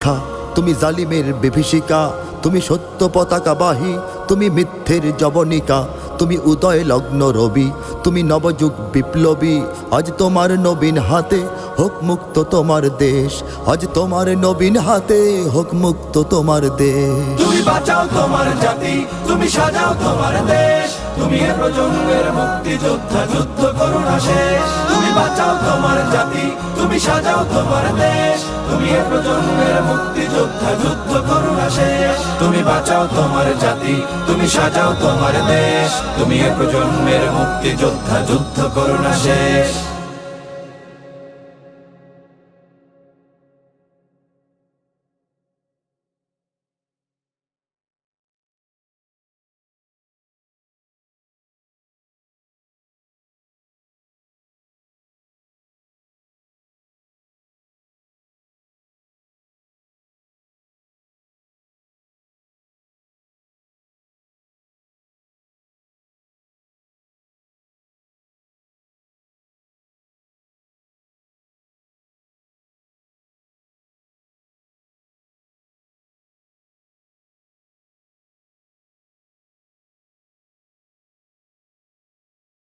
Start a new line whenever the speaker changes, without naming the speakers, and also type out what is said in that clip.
খা তুমি জালিমের বিভীষিকা, তুমি সত্য পতাকা বাহী তুমি মিথ্যের জবনিকা, তুমি উদয় লগ্ন রবি, তুমি নবযুগ বিপ্লবী, আজ তোমার নবীন হাতে হোক মুক্ত তোমার দেশ, আজ তোমার নবীন হাতে হোক মুক্ত তোমার দেশ।
তুমি বাঁচাও তোমার জাতি, তুমি সাজাও তোমার দেশ, তুমি এ প্রজন্মের মুক্তি যোদ্ধা যুদ্ধ করুণা শেষ। তুমি বাঁচাও তোমার জাতি, তুমি সাজাও তোমার দেশ এ প্রজন্মের মুক্তি যোদ্ধা করুণা শেষ। তুমি বাঁচাও তোমার জাতি, তুমি সাজাও তোমার দেশ। তুমি এ প্রজন্মের মুক্তি যোদ্ধা যুদ্ধ করুণা শেষ।